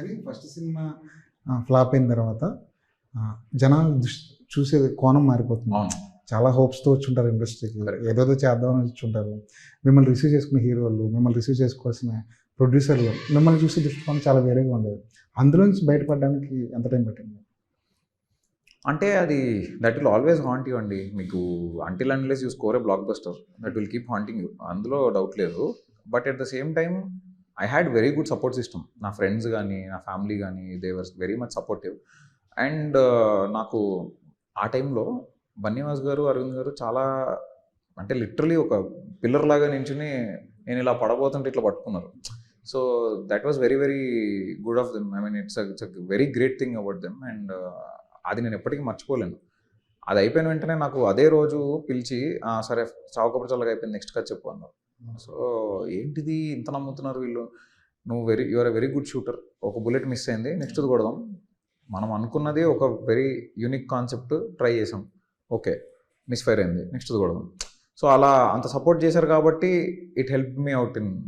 కానీ first cinema flop అయిన తర్వాత జనాలు దృష్టి చూసే కోణం మారిపోతుంది. చాలా హోప్స్తో వచ్చి ఉంటారు ఇండస్ట్రీకి. ఏదోదో చేద్దామని వచ్చి ఉంటారు మిమ్మల్ని రిసీవ్ చేసుకునే హీరోలు మిమ్మల్ని రిసీవ్ చేసుకోవాల్సిన ప్రొడ్యూసర్లు మిమ్మల్ని చూసే దృష్టికోణం చాలా వేరేగా ఉండేది. అందులోంచి బయటపడడానికి ఎంత టైం పట్టింది? అంటే అది that will always haunt you అండి. మీకు until unless you score a blockbuster that will keep haunting you అందులో డౌట్ లేదు. But at the same time I had very good support system నా ఫ్రెండ్స్ కానీ నా ఫ్యామిలీ కానీ they were very much supportive and నాకు ఆ టైంలో బన్నీవాస్ గారు అరవింద్ గారు చాలా అంటే లిటరలీ ఒక పిల్లర్ లాగా నించుని నేను ఇలా పడబోతుంటే ఇట్లా పట్టుకున్నారు. So that was very very good of them I mean it's it's very great thing about them and అది నేను ఎప్పటికీ మర్చిపోలేను. అది అయిపోయిన వెంటనే నాకు అదే రోజు పిలిచి సరే చావకప్పుడు చల్లగా అయిపోయింది నెక్స్ట్ కట్ చెప్పు అన్నారు. సో ఏంటిది ఇంత నమ్ముతున్నారు వీళ్ళు? నువ్వు very your a very good shooter ఒక బుల్లెట్ మిస్ అయింది. నెక్స్ట్ కొడదాం. మనం అనుకున్నది ఒక వెరీ యూనిక్ కాన్సెప్ట్ ట్రై చేసాం. ఓకే మిస్ ఫైర్ అయింది. నెక్స్ట్ కొడదాం. సో అలా అంత సపోర్ట్ చేశారు కాబట్టి it help me out in